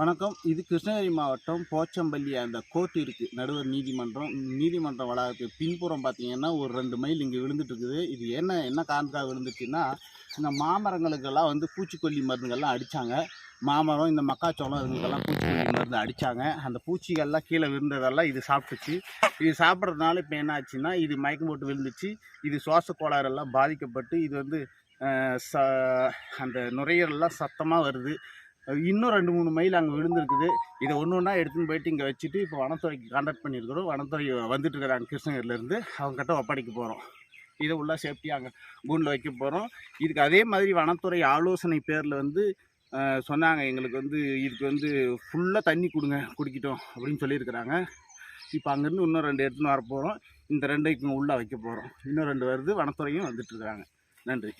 வணக்கம். இது கிருஷ்ணகிரி மாவட்டம் போச்சம்பள்ளி அந்த கோர்ட் இருக்குது நடுவர் நீதிமன்றம். நீதிமன்ற வளாகத்துக்கு பின்புறம் பார்த்தீங்கன்னா ஒரு ரெண்டு மைல் இங்கே விழுந்துட்டு இருக்குது இது என்ன என்ன காரணத்துக்காக விழுந்துச்சுன்னா இந்த மாமரங்களுக்கெல்லாம் வந்து பூச்சிக்கொல்லி மருந்துகள்லாம் அடித்தாங்க மாமரம் இந்த மக்காச்சோளம் இதுக்கெல்லாம் பூச்சிக்கொல்லி மருந்து அடித்தாங்க அந்த பூச்சிகள்லாம் கீழே விழுந்ததெல்லாம் இது சாப்பிட்டுச்சு. இது சாப்பிட்றதுனால இப்போ என்ன ஆச்சுன்னா இது மயக்கம் போட்டு விழுந்துச்சு. இது சுவாச கோளாறெல்லாம் பாதிக்கப்பட்டு இது வந்து ச அந்த நுரையீரல்லாம் சத்தமாக வருது. இன்னும் ரெண்டு மூணு மைல் அங்கே விழுந்திருக்குது. இதை ஒன்று ஒன்றா எடுத்துன்னு போயிட்டு இங்கே வச்சுட்டு இப்போ வனத்துறைக்கு கான்டாக்ட் பண்ணியிருக்கிறோம். வனத்துறை வந்துட்டு இருக்கிறாங்க கிருஷ்ணகிரிலேருந்து அவங்ககிட்ட ஒப்படைக்க போகிறோம் இதை உள்ள சேஃப்டியாக அங்கே கூண்டில் வைக்க போகிறோம் இதுக்கு அதே மாதிரி வனத்துறை ஆலோசனை பேரில் வந்து சொன்னாங்க எங்களுக்கு வந்து இதுக்கு வந்து ஃபுல்லாக தண்ணி கொடுங்க குடிக்கிட்டோம் அப்படின்னு சொல்லியிருக்கிறாங்க. இப்போ அங்கேருந்து இன்னும் ரெண்டு எடுத்துன்னு வர போகிறோம் இந்த ரெண்டைக்கும் உள்ளே வைக்க போகிறோம் இன்னும் ரெண்டு வருது வனத்துறையும் வந்துட்டுருக்குறாங்க நன்றி.